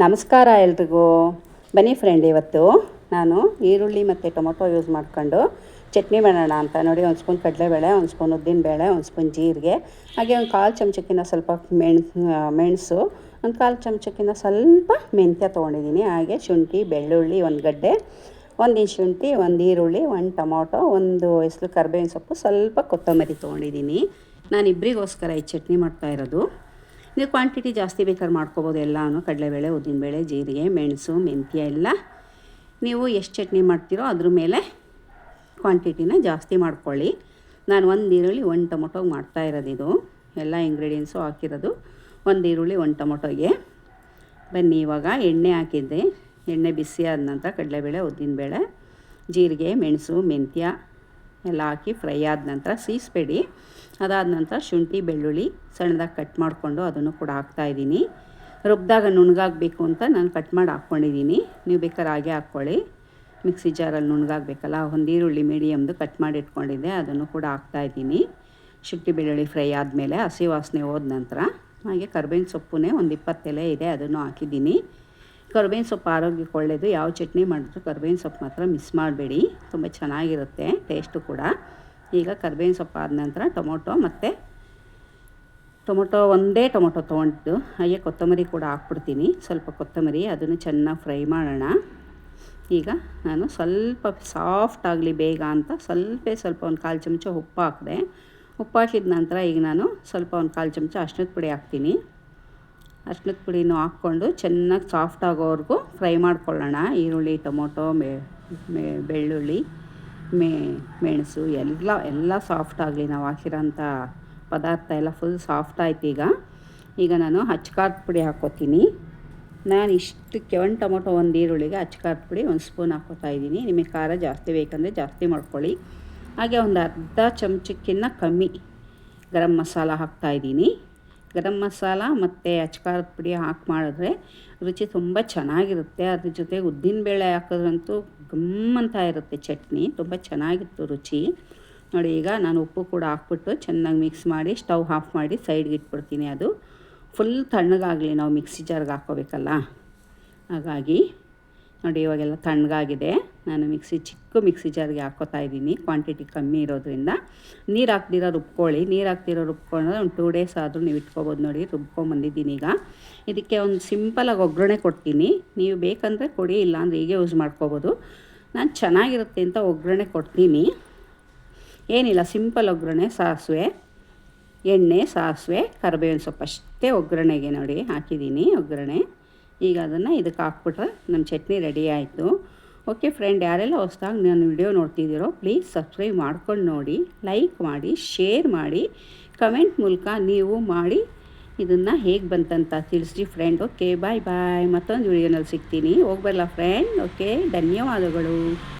ನಮಸ್ಕಾರ ಎಲ್ರಿಗೂ. ಬನ್ನಿ ಫ್ರೆಂಡ್ ಇವತ್ತು ನಾನು ಈರುಳ್ಳಿ ಮತ್ತು ಟೊಮೊಟೊ ಯೂಸ್ ಮಾಡ್ಕೊಂಡು ಚಟ್ನಿ ಮಾಡೋಣ ಅಂತ ನೋಡಿ, ಒಂದು ಸ್ಪೂನ್ ಕಡಲೆಬೇಳೆ, ಒಂದು ಸ್ಪೂನ್ ಉದ್ದಿನಬೇಳೆ, ಒಂದು ಸ್ಪೂನ್ ಜೀರಿಗೆ, ಹಾಗೆ ಒಂದು ಕಾಲು ಚಮಚಕ್ಕಿನ ಸ್ವಲ್ಪ ಮೆಣಸು ಮೆಣಸು, ಒಂದು ಕಾಲು ಚಮಚಕ್ಕಿನ ಸ್ವಲ್ಪ ಮೆಂತ್ಯ ತೊಗೊಂಡಿದ್ದೀನಿ, ಹಾಗೆ ಶುಂಠಿ, ಬೆಳ್ಳುಳ್ಳಿ, ಒಂದು ಗಡ್ಡೆ, ಒಂದು ಶುಂಠಿ, ಒಂದು ಈರುಳ್ಳಿ, ಒಂದು ಟೊಮೊಟೊ, ಒಂದು ಹೆಸರು ಕರ್ಬೇವಿನ ಸೊಪ್ಪು, ಸ್ವಲ್ಪ ಕೊತ್ತಂಬರಿ ತೊಗೊಂಡಿದ್ದೀನಿ. ನಾನು ಇಬ್ಬರಿಗೋಸ್ಕರ ಈ ಚಟ್ನಿ ಮಾಡ್ತಾ ಇರೋದು. ನೀವು ಕ್ವಾಂಟಿಟಿ ಜಾಸ್ತಿ ಬೇಕಾದ್ರೆ ಮಾಡ್ಕೋಬೋದು. ಎಲ್ಲಾನು ಕಡಲೆಬೇಳೆ, ಉದ್ದಿನಬೇಳೆ, ಜೀರಿಗೆ, ಮೆಣಸು, ಮೆಂತ್ಯ ಎಲ್ಲ ನೀವು ಎಷ್ಟು ಚಟ್ನಿ ಮಾಡ್ತೀರೋ ಅದ್ರ ಮೇಲೆ ಕ್ವಾಂಟಿಟಿನ ಜಾಸ್ತಿ ಮಾಡ್ಕೊಳ್ಳಿ. ನಾನು ಒಂದು ಈರುಳ್ಳಿ, ಒಂದು ಟೊಮೊಟೊಗೆ ಮಾಡ್ತಾ ಇರೋದು ಇದು. ಎಲ್ಲ ಇಂಗ್ರೀಡಿಯೆಂಟ್ಸು ಹಾಕಿರೋದು ಒಂದು ಈರುಳ್ಳಿ, ಒಂದು ಟೊಮೊಟೊಗೆ. ಬನ್ನಿ, ಇವಾಗ ಎಣ್ಣೆ ಹಾಕಿದ್ದೆ. ಎಣ್ಣೆ ಬಿಸಿ ಆದ ನಂತರ ಕಡಲೆಬೇಳೆ, ಉದ್ದಿನಬೇಳೆ, ಜೀರಿಗೆ, ಮೆಣಸು, ಮೆಂತ್ಯ ಎಲ್ಲ ಹಾಕಿ ಫ್ರೈ ಆದ ನಂತರ ಸೀಸ್ಬೇಡಿ. ಅದಾದ ನಂತರ ಶುಂಠಿ, ಬೆಳ್ಳುಳ್ಳಿ ಸಣ್ಣದಾಗಿ ಕಟ್ ಮಾಡಿಕೊಂಡು ಅದನ್ನು ಕೂಡ ಹಾಕ್ತಾಯಿದ್ದೀನಿ ರುಬ್ಬಿದಾಗ ನುಣ್ಣಗಾಗಬೇಕು ಅಂತ ನಾನು ಕಟ್ ಮಾಡಿ ಹಾಕ್ಕೊಂಡಿದ್ದೀನಿ. ನೀವು ಬೇಕಾದ್ರೆ ಹಾಗೆ ಹಾಕ್ಕೊಳ್ಳಿ. ಮಿಕ್ಸಿ ಜಾರಲ್ಲಿ ನುಣ್ಣಗಾಗಬೇಕಲ್ಲ, ಒಂದು ಈರುಳ್ಳಿ ಮೀಡಿಯಮ್ದು ಕಟ್ ಮಾಡಿ ಇಟ್ಕೊಂಡಿದ್ದೆ, ಅದನ್ನು ಕೂಡ ಹಾಕ್ತಾಯಿದ್ದೀನಿ ಶುಂಠಿ, ಬೆಳ್ಳುಳ್ಳಿ ಫ್ರೈ ಆದಮೇಲೆ ಹಸಿ ವಾಸನೆ ಹೋದ ನಂತರ ಹಾಗೆ ಕರ್ಬೇವಿನ ಸೊಪ್ಪುನೇ ಒಂದು ಇಪ್ಪತ್ತೆಲೆ ಇದೆ, ಅದನ್ನು ಹಾಕಿದ್ದೀನಿ. ಕರ್ಬೇವಿನ ಸೊಪ್ಪು ಆರೋಗ್ಯಕ್ಕೆ ಒಳ್ಳೆಯದು ಯಾವ ಚಟ್ನಿ ಮಾಡಿದ್ರು ಕರ್ಬೇವಿನ ಸೊಪ್ಪು ಮಾತ್ರ ಮಿಸ್ ಮಾಡಬೇಡಿ. ತುಂಬ ಚೆನ್ನಾಗಿರುತ್ತೆ ಟೇಸ್ಟು ಕೂಡ. ಈಗ ಕರ್ಬೇವಿನ ಸೊಪ್ಪು ಆದ ನಂತರ ಟೊಮೊಟೊ ಮತ್ತು ಟೊಮೊಟೊ ಒಂದೇ ಟೊಮೊಟೊ ತೊಗೊಂಡು, ಹಾಗೆ ಕೊತ್ತಂಬರಿ ಕೂಡ ಹಾಕ್ಬಿಡ್ತೀನಿ. ಸ್ವಲ್ಪ ಕೊತ್ತಂಬರಿ, ಅದನ್ನು ಚೆನ್ನಾಗಿ ಫ್ರೈ ಮಾಡೋಣ. ಈಗ ನಾನು ಸ್ವಲ್ಪ ಸಾಫ್ಟ್ ಆಗಲಿ ಬೇಗ ಅಂತ ಸ್ವಲ್ಪ ಸ್ವಲ್ಪ ಒಂದು ಕಾಲು ಚಮಚ ಉಪ್ಪು ಹಾಕಿದೆ. ಉಪ್ಪು ಹಾಕಿದ ನಂತರ ಈಗ ನಾನು ಸ್ವಲ್ಪ ಒಂದು ಕಾಲು ಚಮಚ ಅಷ್ಟದ ಪುಡಿ ಹಾಕ್ತೀನಿ. ಅರ್ಶಿನದ ಪುಡಿನೂ ಹಾಕ್ಕೊಂಡು ಚೆನ್ನಾಗಿ ಸಾಫ್ಟ್ ಆಗೋವರೆಗೂ ಫ್ರೈ ಮಾಡ್ಕೊಳ್ಳೋಣ. ಈರುಳ್ಳಿ, ಟೊಮೊಟೊ, ಮೆ ಬೆಳ್ಳುಳ್ಳಿ, ಮೇ, ಮೆಣಸು ಎಲ್ಲ ಎಲ್ಲ ಸಾಫ್ಟ್ ಆಗಲಿ ನಾವು ಹಾಕಿರೋಂಥ ಪದಾರ್ಥ ಎಲ್ಲ ಫುಲ್ ಸಾಫ್ಟ್ ಆಯ್ತು ಈಗ. ಈಗ ನಾನು ಹಚ್ಕಾರದ ಪುಡಿ ಹಾಕ್ಕೋತೀನಿ. ನಾನು ಇಷ್ಟಕ್ಕೆ ಒಂದು ಟೊಮೊಟೊ, ಒಂದು ಈರುಳ್ಳಿಗೆ ಹಚ್ಕಾರದ ಪುಡಿ ಒಂದು ಸ್ಪೂನ್ ಹಾಕ್ಕೋತಾ ಇದ್ದೀನಿ. ನಿಮಗೆ ಖಾರ ಜಾಸ್ತಿ ಬೇಕಂದರೆ ಜಾಸ್ತಿ ಮಾಡ್ಕೊಳ್ಳಿ. ಹಾಗೆ ಒಂದು ಅರ್ಧ ಚಮಚಕ್ಕಿಂತ ಕಮ್ಮಿ ಗರಂ ಮಸಾಲ ಹಾಕ್ತಾಯಿದ್ದೀನಿ ಗರಂ ಮಸಾಲ ಮತ್ತು ಅಚ್ಕಾರದ ಪುಡಿ ಹಾಕಿ ಮಾಡಿದ್ರೆ ರುಚಿ ತುಂಬ ಚೆನ್ನಾಗಿರುತ್ತೆ. ಅದ್ರ ಜೊತೆ ಉದ್ದಿನಬೇಳೆ ಹಾಕಿದ್ರಂತೂ ಗಮ್ಮಂತ ಇರುತ್ತೆ ಚಟ್ನಿ. ತುಂಬ ಚೆನ್ನಾಗಿತ್ತು ರುಚಿ. ನೋಡಿ, ಈಗ ನಾನು ಉಪ್ಪು ಕೂಡ ಹಾಕ್ಬಿಟ್ಟು ಚೆನ್ನಾಗಿ ಮಿಕ್ಸ್ ಮಾಡಿ ಸ್ಟವ್ ಆಫ್ ಮಾಡಿ ಸೈಡ್ಗೆ ಇಟ್ಬಿಡ್ತೀನಿ ಅದು. ಫುಲ್ ತಣ್ಣಗಾಗಲಿ ನಾವು ಮಿಕ್ಸಿ ಜಾರ್ಗೆ ಹಾಕ್ಕೋಬೇಕಲ್ಲ ಹಾಗಾಗಿ ನೋಡಿ, ಇವಾಗೆಲ್ಲ ತಣ್ಣಗಾಗಿದೆ. ನಾನು ಮಿಕ್ಸಿ, ಚಿಕ್ಕ ಮಿಕ್ಸಿ ಜಾರ್ಗೆ ಹಾಕ್ಕೋತಾ ಇದ್ದೀನಿ. ಕ್ವಾಂಟಿಟಿ ಕಮ್ಮಿ ಇರೋದ್ರಿಂದ. ನೀರು ಹಾಕ್ದಿರೋ ರುಬ್ಕೊಳ್ಳಿ. ನೀರು ಹಾಕ್ದಿರೋ ರುಬ್ಕೊಂಡ್ರೆ ಒಂದು ಟೂ ಡೇಸ್ ಆದರೂ ನೀವು ಇಟ್ಕೊಬೋದು ನೋಡಿ ರುಬ್ಕೊಂಬಂದಿದ್ದೀನಿ ಈಗ. ಇದಕ್ಕೆ ಒಂದು ಸಿಂಪಲಾಗಿ ಒಗ್ಗರಣೆ ಕೊಡ್ತೀನಿ. ನೀವು ಬೇಕಂದರೆ ಕೊಡಿ, ಇಲ್ಲಾಂದರೆ ಹೀಗೆ ಯೂಸ್ ಮಾಡ್ಕೋಬೋದು. ನಾನು ಚೆನ್ನಾಗಿರುತ್ತೆ ಅಂತ ಒಗ್ಗರಣೆ ಕೊಡ್ತೀನಿ. ಏನಿಲ್ಲ ಸಿಂಪಲ್ ಒಗ್ಗರಣೆ, ಸಾಸಿವೆ, ಎಣ್ಣೆ, ಸಾಸಿವೆ, ಕರಿಬೇವಿನ ಸೊಪ್ಪು ಅಷ್ಟೇ ಒಗ್ಗರಣೆಗೆ ನೋಡಿ ಹಾಕಿದ್ದೀನಿ ಒಗ್ಗರಣೆ. ಈಗ ಅದನ್ನು ಇದಕ್ಕೆ ಹಾಕ್ಬಿಟ್ರೆ ನಮ್ಮ ಚಟ್ನಿ ರೆಡಿ ಆಯಿತು. ಓಕೆ ಫ್ರೆಂಡ್ ಯಾರೆಲ್ಲ ಹೊಸ್ದಾಗಿ ನಾನು ವಿಡಿಯೋ ನೋಡ್ತಿದ್ದೀರೋ ಪ್ಲೀಸ್ ಸಬ್ಸ್ಕ್ರೈಬ್ ಮಾಡ್ಕೊಂಡು ನೋಡಿ ಲೈಕ್ ಮಾಡಿ ಶೇರ್ ಮಾಡಿ ಕಮೆಂಟ್ ಮೂಲಕ ನೀವು ಮಾಡಿ ಇದನ್ನು ಹೇಗೆ ಬಂತಂತ ತಿಳಿಸಿ ಫ್ರೆಂಡ್ ಓಕೆ ಬಾಯ್ ಬಾಯ್ ಮತ್ತೊಂದು ವಿಡಿಯೋನಲ್ಲಿ ಸಿಗ್ತೀನಿ. ಹೋಗ್ಬರಲ್ಲ ಫ್ರೆಂಡ್ ಓಕೆ ಧನ್ಯವಾದಗಳು.